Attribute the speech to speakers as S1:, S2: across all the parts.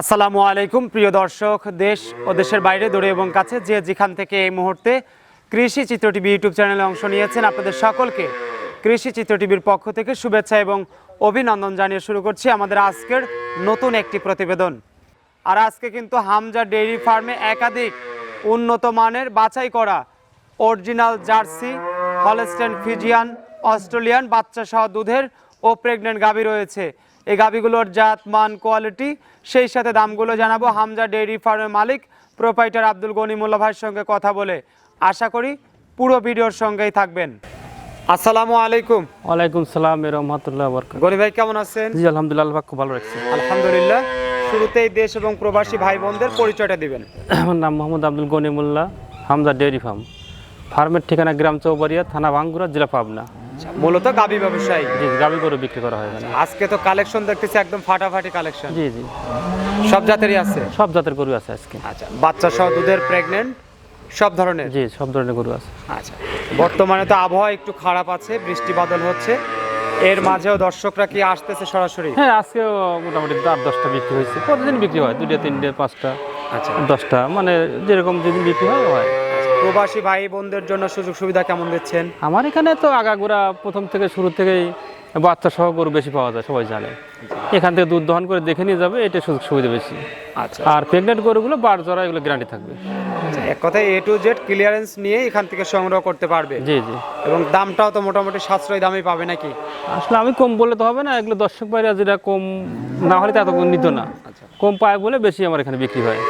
S1: আসসালামু আলাইকুম, প্রিয় দর্শক, দেশ ও দেশের বাইরে, দূরে এবং কাছে যে যেখান থেকে এই মুহূর্তে কৃষি চিত্র টিভি ইউটিউব চ্যানেলে অংশ নিয়েছেন, আপনাদের সকলকে কৃষি চিত্র টিভির পক্ষ থেকে শুভেচ্ছা এবং অভিনন্দন জানিয়ে শুরু করছি আমাদের আজকের নতুন একটি প্রতিবেদন। আর আজকে কিন্তু হামজা ডেইরি ফার্মে একাধিক উন্নত মানের বাছাই করা original Jersey, Holstein Friesian, Australian বাচ্চা সহ দুধের ও প্রেগনেন্ট গাভী রয়েছে। এই গাভীগুলোর জাত মান কোয়ালিটি সেই সাথে দামগুলো জানাব। হামজা ডেইরি ফার্মের মালিক প্রোপাইটার আব্দুল গনি মোল্লা ভাইয়ের সঙ্গে কথা বলে আশা করি পুরো ভিডিওর সঙ্গেই থাকবেন। আসসালামু আলাইকুম।
S2: ওয়ালাইকুম সালাম রহমতুল্লাহ বরকাত
S1: গনি ভাই কেমন আছেন?
S2: জি আলহামদুলিল্লাহ খুব ভালো রাখছে।
S1: আলহামদুলিল্লাহ। শুরুতেই দেশ এবং প্রবাসী ভাই বোনদের পরিচয়টা দিবেন।
S2: আমার নাম মোহাম্মদ আব্দুল গনিমুল্লাহ হামজা ডেইরি ফার্ম। ফার্মের ঠিকানা গ্রাম চৌবাড়িয়া থানা ভাঙ্গুরা জেলা পাবনা।
S1: মূলত গাভী ব্যবসায়ী?
S2: জি গাবি গরু বিক্রি করা হয় এখানে।
S1: আজকে তো কালেকশন দেখতেছি একদম ফাটাফাটি কালেকশন।
S2: জি জি।
S1: সব জাতেরই আছে?
S2: সব জাতের গরু আছে আজকে।
S1: আচ্ছা বাচ্চা সহ দুধের প্রেগনেন্ট সব ধরনের?
S2: জি সব ধরনের গরু আছে।
S1: আচ্ছা বর্তমানে তো আবহাওয়া একটু খারাপ আছে বৃষ্টি বাদল হচ্ছে। এর মাঝেও দর্শকরা কি আসতেছে সরাসরি?
S2: হ্যাঁ আজকেও মোটামুটি আট দশটা বিক্রি হয়েছে। প্রতিদিন বিক্রি হয় দুটো তিনটে পাঁচটা
S1: আচ্ছা।
S2: দশটা। মানে যেরকম যেদিন বিক্রি হয় হয়।
S1: প্রবাসী ভাই বোনদের জন্য সুযোগ সুবিধা কেমন দিচ্ছেন?
S2: আমার এখানে তো আগাগোড়া প্রথম থেকে শুরু থেকেই বাচ্চা সহ গরু বেশি পাওয়া যায় সবাই জানে। এখান থেকে দুধ দহন করে দেখে নিয়ে যাবে এটা সুযোগ সুবিধা বেশি।
S1: আচ্ছা।
S2: আর প্রেগনেন্ট গরুগুলো বার জরা এগুলো গ্যারান্টি থাকবে।
S1: এক কথায় এ টু জেড ক্লিয়ারেন্স নিয়ে এখান থেকে সংগ্রহ করতে পারবে।
S2: জি জি।
S1: এবং দামটাও তো মোটামুটি সাশ্রয় দামে পাবে নাকি?
S2: আসলে আমি কম বললে তো হবে না এগুলো দর্শক বাইরে যেটা কম না হলে তো এত নিত না। কম পায় বলে বেশি আমার এখানে বিক্রি হয়।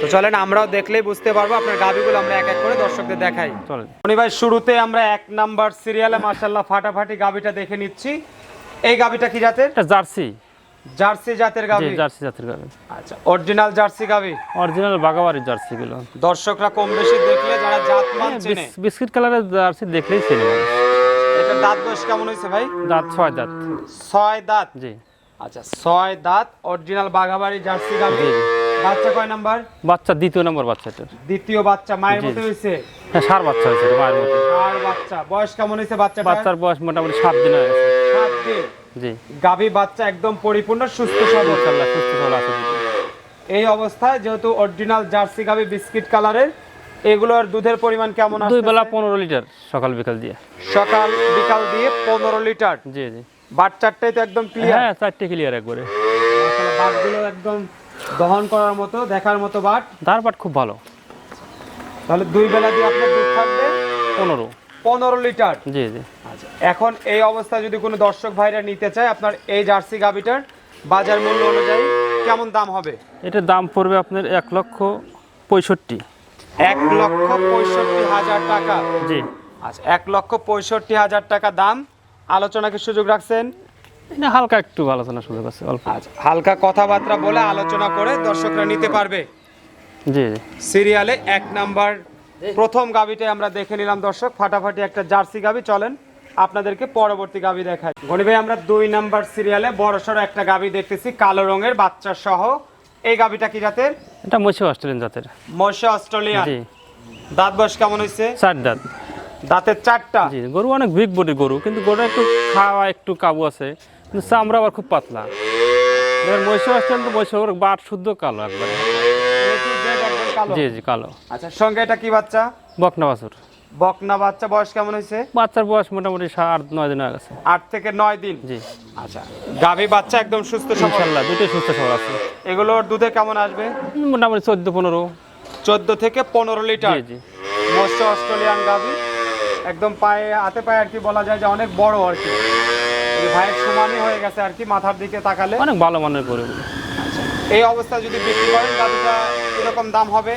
S1: তো চলেন আমরাও দেখলেই বুঝতে পারব আপনার গাভিগুলো আমরা এক এক করে দর্শকদের দেখাই।
S2: চলেন।
S1: মনি ভাই শুরুতে আমরা এক নাম্বার সিরিয়ালে মার্শাল্লাহ ফাটাফাটি গাভিটা দেখে নিচ্ছি। এই গাভিটা কি জাতের?
S2: এটা জার্সি।
S1: জার্সি জাতের
S2: জি জার্সি জাতের গাবি।
S1: আচ্ছা অরিজিনাল জার্সি গাভি
S2: অরিজিনাল বাগাবাড়ির জার্সিগুলো।
S1: দর্শকরা কম বেশি দেখলে যারা জাত মান
S2: হ্যাঁ,
S1: চেনে
S2: বিস্কিট কালারের জার্সি দেখলেই চেনে।
S1: এটা দাঁত বয়স কেমন হয়েছে ভাই?
S2: দাঁত ছয় দাঁত।
S1: ছয় দাঁত?
S2: জি।
S1: আচ্ছা ছয় দাঁত অরিজিনাল বাঘাবাড়ি জার্সি
S2: জি।
S1: বাচ্চা কয় নাম্বার?
S2: বাচ্চা দ্বিতীয় নম্বর বাচ্চাটার
S1: দ্বিতীয় বাচ্চা মায়ের মতো হয়েছে
S2: হ্যাঁ সার বাচ্চা হয়েছে মায়ের মতো।
S1: আর বাচ্চা। বয়স কেমন হয়েছে বাচ্চা
S2: বাচ্চার বয়স মোটামুটি সাত দিন হয়ে গেছে।
S1: সাত দিন?
S2: জি।
S1: গাভী বাচ্চা একদম পরিপূর্ণ সুস্থ সবল।
S2: সুস্থ সবল আছে।
S1: এই অবস্থায় যেহেতু অরিজিনাল জার্সি গাভী বিস্কিট কালারের এগুলোর দুধের পরিমাণ কেমন
S2: দুই বেলা পনেরো লিটার সকাল বিকাল দিয়ে।
S1: সকাল বিকাল দিয়ে পনেরো লিটার?
S2: জি জি।
S1: বাচ্চাটাই তো একদম ক্লিয়ার
S2: হ্যাঁ চারটে ক্লিয়ার একবারে।
S1: বাটগুলো একদম দহন করার মতো দেখার মতো বাট?
S2: তার বাট খুব ভালো।
S1: তাহলে দুই বেলা দিয়ে আপনার দুধ থাকবে
S2: পনেরো।
S1: পনেরো লিটার।
S2: জি জি।
S1: এখন এই অবস্থায় যদি কোনো দর্শক ভাইরা নিতে চায় আপনার এই জার্সি গাভিটার বাজার মূল্য অনুযায়ী কেমন দাম হবে?
S2: এটার দাম পড়বে আপনার এক লক্ষ পঁয়ষট্টি।
S1: এক লক্ষ পঁয়ষট্টি হাজার টাকা।
S2: জি।
S1: আচ্ছা এক লক্ষ পঁয়ষট্টি হাজার টাকা দাম। আলোচনাকে সুযোগ রাখছেন
S2: এটা হালকা একটু আলোচনা সুযোগ আছে অল্প।
S1: আচ্ছা হালকা কথাবার্তা বলে আলোচনা করে দর্শকরা নিতে পারবে।
S2: জি জি।
S1: সিরিয়ালে এক নাম্বার প্রথম গাবিটাই আমরা দেখে নিলাম দর্শক ফাটাফাটি একটা জার্সি গাবি চলেন আপনাদেরকে পরবর্তী গাবি দেখাই। গনি ভাই আমরা দুই নাম্বার সিরিয়ালে বড়সড় একটা গাবি দেখতেছি কালো রঙের বাচ্চা সহ। এই গাবিটা কি জাতের?
S2: এটা মৎস্য অস্ট্রেলিয়ান জাতের।
S1: মশা অস্ট্রেলিয়ান। দাঁত বয়স কেমন হয়েছে?
S2: চার দাঁত।
S1: দাঁতের চারটা?
S2: জি গরু অনেক বিগ বডির গরু কিন্তু গরুটা একটু খাওয়া একটু কাবু আছে। কিন্তু চামড়া আবার খুব পাতলা। এবার মৎস্য অস্ট্রেলিয়ান তো মৎস্য বাট শুদ্ধ কালো একবারে। জি জি কালো।
S1: আচ্ছা সঙ্গে এটা কি বাচ্চা?
S2: বকনা বাছুর।
S1: বকনা বাচ্চা বয়স কেমন হয়েছে?
S2: বাচ্চার বয়স মোটামুটি আট নয় দিন হয়ে গেছে।
S1: আট থেকে নয় দিন?
S2: জি।
S1: আচ্ছা গাভী বাচ্চা একদম সুস্থ
S2: ইনশাল্লাহ দুটোই সুস্থ সবল আছে।
S1: এগুলোর দুধে কেমন আসবে?
S2: মোটামুটি চোদ্দ পনেরো।
S1: চোদ্দ থেকে পনেরো লিটার?
S2: জি।
S1: মৎস্য অস্ট্রেলিয়ান গাভী। একদম পায়ে হাতে পায়ে আর কি বলা যায় যে অনেক বড় আর কি। ভাইয়ের সমানই হয়ে গেছে আর কি মাথার দিকে তাকালে।
S2: অনেক ভালো মানের গরু
S1: এই অবস্থা যদি বিক্রি করেন গাভীটা কীরকম দাম হবে?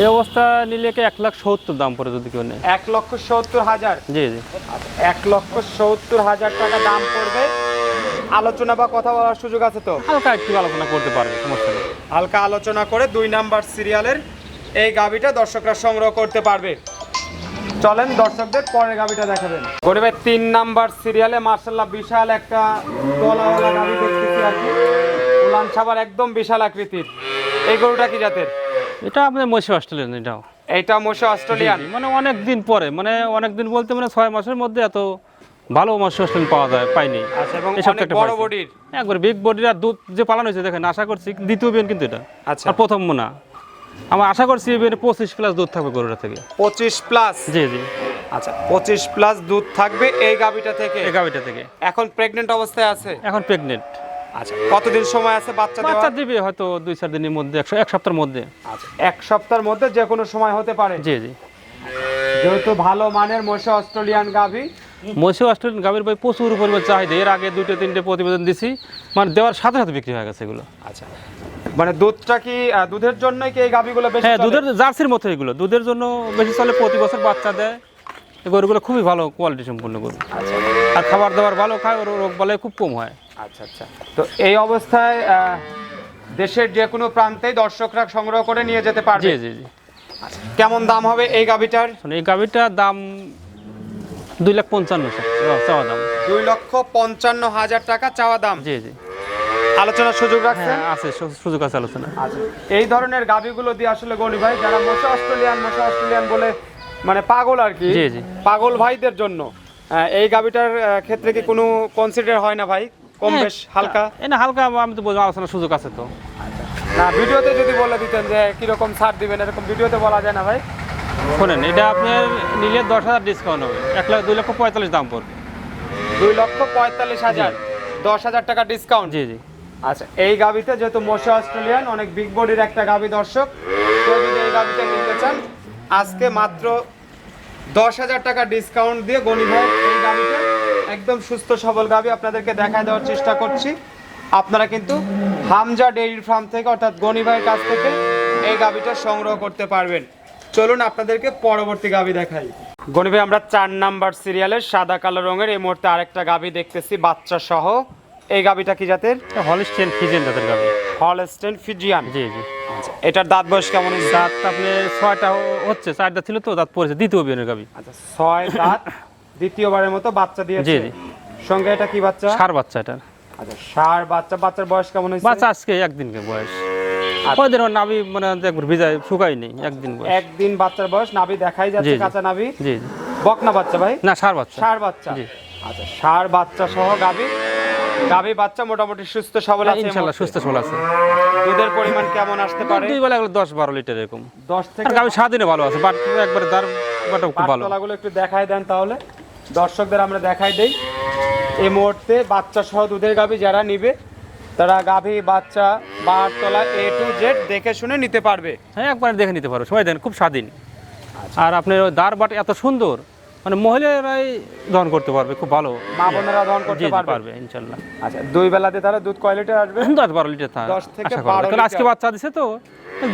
S2: এই অবস্থা নিলে কি এক লাখ সত্তর দাম পড়ে যদি কেউ নেয়।
S1: এক লক্ষ সত্তর হাজার?
S2: জি জি।
S1: এক লক্ষ সত্তর হাজার টাকা দাম পড়বে। আলোচনা বা কথা বলার সুযোগ আছে তো?
S2: হালকা একটু আলোচনা করতে পারবে সমস্যা নেই।
S1: হালকা আলোচনা করে দুই নাম্বার সিরিয়ালের এই গাবিটা দর্শকরা সংগ্রহ করতে পারবে। চলেন দর্শকদের পরের গাবিটা দেখাবেন। গরিবের তিন নাম্বার সিরিয়ালে মার্শাল্লাহ বিশাল একটা গলাওয়ালা গাবি দেখতেছি আর কি। উলান সাবার একদম বিশাল আকৃতির। এই গরুটা কি জাতের?
S2: এটা আপনার মৎস্য অস্ট্রেলিয়ান এটাও।
S1: এইটা মোশা অস্ট্রেলিয়ান?
S2: মানে অনেক দিন পরে মানে অনেক দিন বলতে মানে ছয় মাসের মধ্যে এত ভালো মৎস্য হস্টেল পাওয়া যায় পাইনি।
S1: আচ্ছা এবং অনেক বড়। বডির?
S2: একবার বিগ বডির আর দুধ যে পালানো হয়েছে দেখেন আশা করছি দ্বিতীয় বিয়ান কিন্তু এটা।
S1: আচ্ছা।
S2: আর প্রথম মোনা। আমার আশা করছি পঁচিশ প্লাস দুধ থাকবে গরুটা থেকে।
S1: পঁচিশ প্লাস
S2: জি জি।
S1: আচ্ছা পঁচিশ প্লাস দুধ থাকবে এই গাবিটা থেকে?
S2: এই গাভিটা থেকে।
S1: এখন প্রেগনেন্ট অবস্থায় আছে?
S2: এখন প্রেগনেন্ট
S1: আচ্ছা কতদিন সময় আছে বাচ্চা
S2: বাচ্চা দিবে হয়তো দুই চার দিনের মধ্যে একশো এক সপ্তাহের মধ্যে।
S1: আচ্ছা এক সপ্তাহের মধ্যে যে কোনো সময় হতে পারে?
S2: জি জি।
S1: যেহেতু ভালো মানের মশা অস্ট্রেলিয়ান গাভি।
S2: অস্ট্রেলিয়ান গাভীর ভাই প্রচুর পরিমাণ চাহিদা। এর আগে দুটো তিনটে প্রতিবেদন দিছি। মানে দেওয়ার সাথে সাথে বিক্রি হয়ে গেছে এগুলো।
S1: আচ্ছা মানে দুধটা কি দুধের জন্যই কি এই গাভিগুলো বেশি
S2: হ্যাঁ দুধের জার্সির মতো এগুলো। দুধের জন্য বেশি চলে প্রতি বছর বাচ্চা দেয়। এই গরুগুলো খুবই ভালো কোয়ালিটি সম্পূর্ণ গরু।
S1: আচ্ছা।
S2: আর খাবার দাবার ভালো খায় ওর রোগ বালাই খুব কম হয়।
S1: আচ্ছা আচ্ছা। তো এই অবস্থায় দেশের যে কোনো প্রান্তেই দর্শকরা সংগ্রহ করে নিয়ে যেতে পারবে?
S2: জি জি জি।
S1: আচ্ছা, কেমন দাম হবে এই গাভিটার?
S2: এই গাভীটার দাম দুই লাখ পঞ্চান্ন চাওয়া দাম।
S1: দুই লক্ষ পঞ্চান্ন হাজার টাকা চাওয়া দাম।
S2: জি জি।
S1: আলোচনার সুযোগ রাখছেন?
S2: হ্যাঁ আছে সুযোগ আছে আলোচনা
S1: আচ্ছা এই ধরনের গাভিগুলো দিয়ে আসলে গনি ভাই যারা মশা অস্ট্রেলিয়ান মশা অস্ট্রেলিয়ান বলে মানে পাগল আর কি
S2: জি, জি।
S1: পাগল ভাইদের জন্য এই গাভিটার ক্ষেত্রে কি কোনো কনসিডার হয় না ভাই? কম বেশ হালকা?
S2: এ না হালকা আমি তো বলব আলোচনার সুযোগ আছে তো।
S1: না ভিডিওতে যদি বলে দিতেন যে কীরকম ছাড় দিবেন এরকম ভিডিওতে বলা যায় না ভাই?
S2: শোনেন এটা আপনার নিলে দশ হাজার ডিসকাউন্ট হবে এক লাখ দুই লক্ষ পঁয়তাল্লিশ দাম পড়বে।
S1: দুই লক্ষ পঁয়তাল্লিশ হাজার দশ হাজার টাকা ডিসকাউন্ট
S2: জি জি।
S1: আচ্ছা এই গাভিতে যেহেতু মশা অস্ট্রেলিয়ান, অনেক বিগ বডির একটা গাবি দর্শক এই নিতে চান, আজকে মাত্র দশ হাজার টাকা ডিসকাউন্ট দিয়ে গনি ভাই এই গাভিটা একদম সুস্থ সবল গাবি আপনাদেরকে দেখায় দেওয়ার চেষ্টা করছি। আপনারা কিন্তু হামজা ডেইরি ফার্ম থেকে, অর্থাৎ গনি ভাইয়ের কাছ থেকে এই গাবিটা সংগ্রহ করতে পারবেন। চলুন আপনাদেরকে পরবর্তী গাবি দেখাই। গনি ভাই, আমরা চার নাম্বার সিরিয়ালের সাদা কালো রঙের এই মুহূর্তে আরেকটা গাবি দেখতেছি বাচ্চা সহ এই গাবিটা কি জাতের?
S2: হলিস্টেন ফিজেন তাদের গাভী
S1: হলস্টেন ফিজিয়ান।
S2: জি জি।
S1: আচ্ছা এটার দাঁত বয়স কেমন?
S2: দাঁত আপনি ছয়টা হচ্ছে চারটা ছিল তো দাঁত পড়েছে দ্বিতীয় বিয়ানের গাভী
S1: আচ্ছা ছয় দাঁত দ্বিতীয়বারের মতো বাচ্চা দিয়েছে।
S2: জি, জি।
S1: সঙ্গে এটা কি বাচ্চা?
S2: সার বাচ্চা এটা।
S1: আচ্ছা সার বাচ্চা বাচ্চার বয়স কেমন হয়েছে?
S2: বাচ্চা আজকে একদিনকে বয়স।
S1: আচ্ছা।
S2: দিন ওর নাভি মানে একবার ভিজায় শুকাই নেই একদিন বয়স।
S1: একদিন বাচ্চার বয়স নাভি দেখাই যাচ্ছে। কাঁচা নাভি।
S2: জি জি।
S1: বকনা বাচ্চা ভাই?
S2: না সার বাচ্চা।
S1: সার বাচ্চা।
S2: জি।
S1: আচ্ছা সার বাচ্চা সহ গাভি গাভি বাচ্চা মোটামুটি সুস্থ সবল আছে
S2: ইনশাল্লাহ সুস্থ সবল আছে।
S1: দুধের পরিমাণ কেমন আসতে পারে?
S2: দুই বেলা এগুলো দশ বারো লিটার এরকম।
S1: দশ
S2: আর
S1: থেকে
S2: গাভী সারাদিনে ভালো আছে বাট একবারে দার বাটা খুব ভালো।
S1: পাটতলাগুলো একটু দেখাই দেন তাহলে। দর্শকদের আমরা দেখাই দেই। এই মুহূর্তে বাচ্চা সহ দুধের গাভী যারা নিবে তারা গাভী বাচ্চা বারতলা এ টু জেড দেখে শুনে নিতে পারবে।
S2: হ্যাঁ একবার দেখে নিতে পারো। সবাই দেন খুব স্বাধীন।
S1: আচ্ছা।
S2: আর আপনার দার বাট এত সুন্দর মানে মহিলারাই দহন করতে পারবে খুব ভালো।
S1: মা বোনেরা দহন করতে পারবে?
S2: ইনশাল্লাহ।
S1: আচ্ছা দুই বেলাতে তাহলে দুধ কয় লিটার আসবে?
S2: দশ বারো লিটার থাকে
S1: দশ থেকে
S2: কারণ আজকে বাচ্চা দিছে তো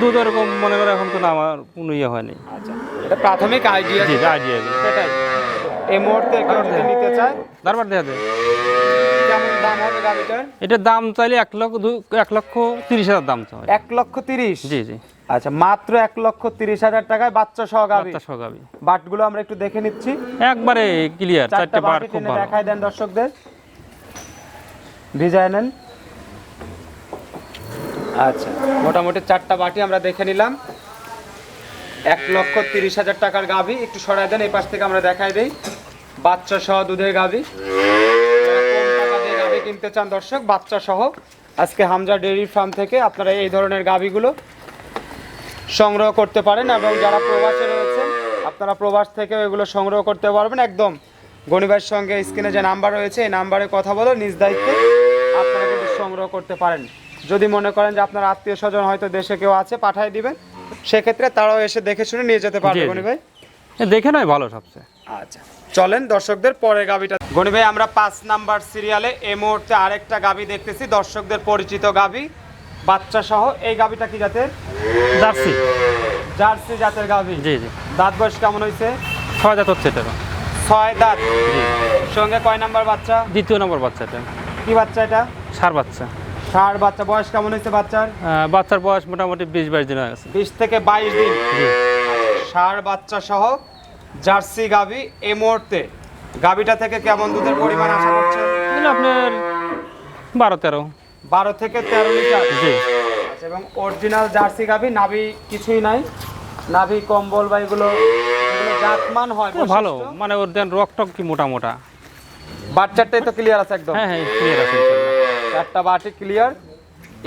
S2: দুধ এরকম মনে করে এখন তো না আমার কোনো ইয়ে হয়নি।
S1: আচ্ছা এটা প্রাথমিক আইডিয়া
S2: আইডিয়া
S1: সেটাই। এই মুহূর্তে কেউ নিতে চায়।
S2: দাঁড়বার দেখা যায়
S1: কেমন দাম হবে গাভীটার
S2: এটার দাম চাইলে এক লক্ষ এক লক্ষ তিরিশ হাজার দাম চাই।
S1: এক লক্ষ তিরিশ?
S2: জি জি।
S1: আচ্ছা মাত্র এক লক্ষ তিরিশ হাজার টাকায় বাচ্চা সহ গাভী
S2: বাচ্চা
S1: বাটগুলো আমরা একটু দেখে নিচ্ছি।
S2: একবারে ক্লিয়ার
S1: চারটে
S2: বার খুব ভালো।
S1: দেখাই দেন দর্শকদের। ভিজায় নেন। আচ্ছা মোটামুটি চারটা বাটি আমরা দেখে নিলাম। এক লক্ষ তিরিশ হাজার টাকার গাভি একটু সরাই দেন এই পাশ থেকে আমরা দেখাই দেই। বাচ্চা সহ দুধের গাভি কিনতে চান দর্শক বাচ্চা সহ আজকে হামজা ডেইরি ফার্ম থেকে আপনারা এই ধরনের গাভিগুলো সংগ্রহ করতে পারেন এবং যারা প্রবাসে রয়েছেন আপনারা প্রবাস থেকে এগুলো সংগ্রহ করতে পারবেন। একদম গণিবার সঙ্গে স্ক্রিনে যে নাম্বার রয়েছে এই নাম্বারে কথা বলো নিজ দায়িত্বে আপনারা কিন্তু সংগ্রহ করতে পারেন। যদি মনে করেন যে আপনার আত্মীয় স্বজন হয়তো দেশে কেউ আছে পাঠিয়ে দিবেন সেক্ষেত্রে তারাও এসে দেখে শুনে নিয়ে যেতে পারবে। গণি ভাই
S2: দেখে নয় ভালো সবচেয়ে।
S1: আচ্ছা চলেন দর্শকদের পরে গাবিটা গণি ভাই আমরা পাঁচ নাম্বার সিরিয়ালে এই মুহূর্তে আরেকটা গাবি দেখতেছি দর্শকদের পরিচিত গাবি বাচ্চা সহ এই গাবিটা কি জাতের?
S2: জার্সি।
S1: জার্সি জাতের গাবি
S2: জি জি।
S1: দাঁত বয়স কেমন হয়েছে
S2: ছয় দাঁত হচ্ছে এটা।
S1: ছয় দাঁত।
S2: জি।
S1: সঙ্গে কয় নাম্বার বাচ্চা?
S2: দ্বিতীয় নম্বর বাচ্চা এটা।
S1: কি বাচ্চা এটা?
S2: সার বাচ্চা।
S1: ষাট বাচ্চা। বয়স কেমন হয়েছে বাচ্চার?
S2: বাচ্চার বয়স মোটামুটি বিশ বাইশ দিন হয়ে গেছে।
S1: বিশ থেকে বাইশ দিন। ষাট বাচ্চা সহ জার্সি গাবি এই মুহূর্তে গাবিটা থেকে কেমন দুধের পরিমাণ আশা করছেন?
S2: আপনার বারো তেরো।
S1: বারো থেকে তেরো লিটার?
S2: জি।
S1: আচ্ছা, এবং অরিজিনাল জার্সি গাভি নাভি কিছুই নাই। নাভি কম্বল বা এগুলো জাতমান হয়
S2: ভালো মানে ওর দেন রক টক কি মোটা মোটা?
S1: বাচ্চাটাই তো ক্লিয়ার আছে একদম?
S2: হ্যাঁ হ্যাঁ ক্লিয়ার আছে।
S1: চারটা বাটি ক্লিয়ার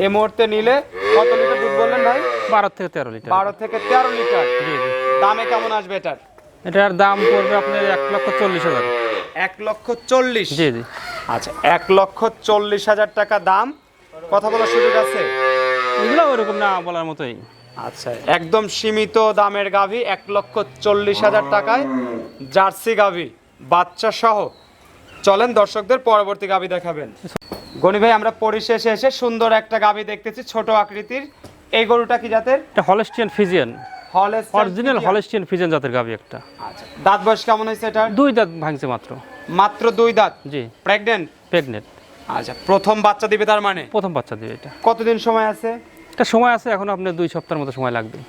S1: এ মুহূর্তে নিলে কত লিটার দুধ বললেন ভাই?
S2: বারো থেকে তেরো লিটার।
S1: বারো থেকে তেরো লিটার। দামে কেমন আসবে এটার?
S2: এটার দাম পড়বে আপনার এক লক্ষ চল্লিশ হাজার।
S1: এক লক্ষ চল্লিশ?
S2: জি জি।
S1: আচ্ছা এক লক্ষ চল্লিশ হাজার টাকা দাম। কথা বলার সুযোগ আছে?
S2: এগুলো ওরকম না বলার মতোই।
S1: আচ্ছা একদম সীমিত দামের গাভী এক লক্ষ চল্লিশ হাজার টাকায় জার্সি গাভী বাচ্চা সহ। চলেন দর্শকদের পরবর্তী গাভী দেখাবেন। গনি ভাই আমরা পরিশেষে এসে সুন্দর একটা গাভী দেখতেছি ছোট আকৃতির। এই গরুটা কি জাতের?
S2: এটা হলেস্টিয়ান ফিজিয়ান। Original
S1: Friesian.
S2: জাতের গাবি একটা।
S1: আচ্ছা দাঁত বয়স কেমন হয়েছে এটার?
S2: দুই দাঁত ভাঙছে মাত্র।
S1: মাত্র দুই দাঁত?
S2: জি।
S1: প্রেগনেন্ট
S2: প্রেগনেন্ট
S1: আচ্ছা প্রথম বাচ্চা দিবে তার মানে?
S2: প্রথম বাচ্চা দিবে এটা।
S1: কতদিন সময় আছে?
S2: এটা সময় আছে এখন আপনার দুই সপ্তাহের মতো সময় লাগবে।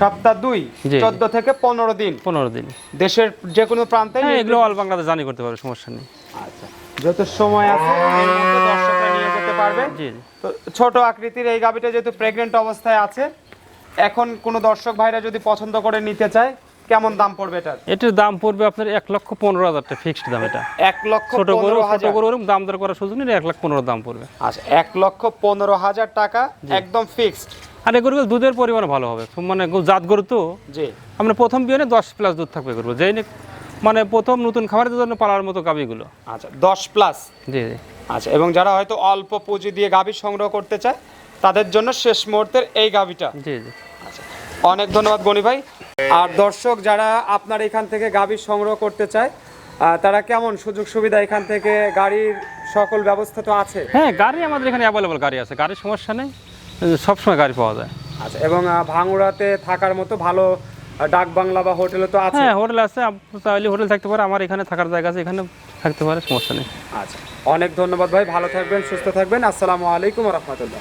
S1: সপ্তাহ দুই? চোদ্দ থেকে পনেরো দিন?
S2: পনেরো দিন।
S1: দেশের যে কোনো প্রান্তে?
S2: হ্যাঁ এগুলো অল বাংলাদেশ জানি করতে পারবে সমস্যা নেই।
S1: আচ্ছা যত সময় আছে দর্শকরা নিয়ে যেতে পারবে।
S2: জি।
S1: তো ছোট আকৃতির এই গাবিটা যেহেতু প্রেগনেন্ট অবস্থায় আছে এখন কোনো দর্শক ভাইরা যদি পছন্দ করে নিতে চায় কেমন দাম পড়বে এটার?
S2: এটার দাম পড়বে আপনার এক লক্ষ পনেরো হাজার টাকা ফিক্সড দাম এটা।
S1: এক লক্ষ
S2: ছোট গরু ছোট গরু দাম দর করার সুযোগ নেই এক লাখ পনেরো দাম পড়বে।
S1: আচ্ছা এক লক্ষ পনেরো হাজার টাকা একদম ফিক্সড
S2: আর এই গরুগুলো দুধের পরিমাণ ভালো হবে। মানে জাত গরু তো।
S1: জি।
S2: আমরা প্রথম বিয়ে দশ প্লাস দুধ থাকবে গরু যেই মানে প্রথম নতুন খাবারের জন্য পালার মতো গাবিগুলো
S1: আচ্ছা দশ প্লাস
S2: জি জি।
S1: আচ্ছা এবং যারা হয়তো অল্প পুঁজি দিয়ে গাভী সংগ্রহ করতে চায় তাদের জন্য শেষ মুহূর্তের এই গাভীটা।
S2: জি জি।
S1: অনেক ধন্যবাদ গনি ভাই। আর দর্শক যারা আপনার এখান থেকে গাভী সংগ্রহ করতে চায় তারা কেমন সুযোগ সুবিধা এখান থেকে গাড়ির সকল ব্যবস্থা তো আছে?
S2: হ্যাঁ গাড়ি আমাদের এখানে অ্যাভেলেবল গাড়ি আছে গাড়ির সমস্যা নেই সবসময় গাড়ি পাওয়া যায়।
S1: আচ্ছা এবং আহ, ভাঙুড়াতে থাকার মতো ভালো ডাক বাংলা বা হোটেলও তো আছে?
S2: হ্যাঁ হোটেল আছে তাহলে হোটেল থাকতে পারে আমার এখানে থাকার জায়গা আছে এখানে থাকতে পারে সমস্যা নেই।
S1: আচ্ছা অনেক ধন্যবাদ ভাই ভালো থাকবেন সুস্থ থাকবেন আসসালামু আলাইকুম রহমতুল্লাহ।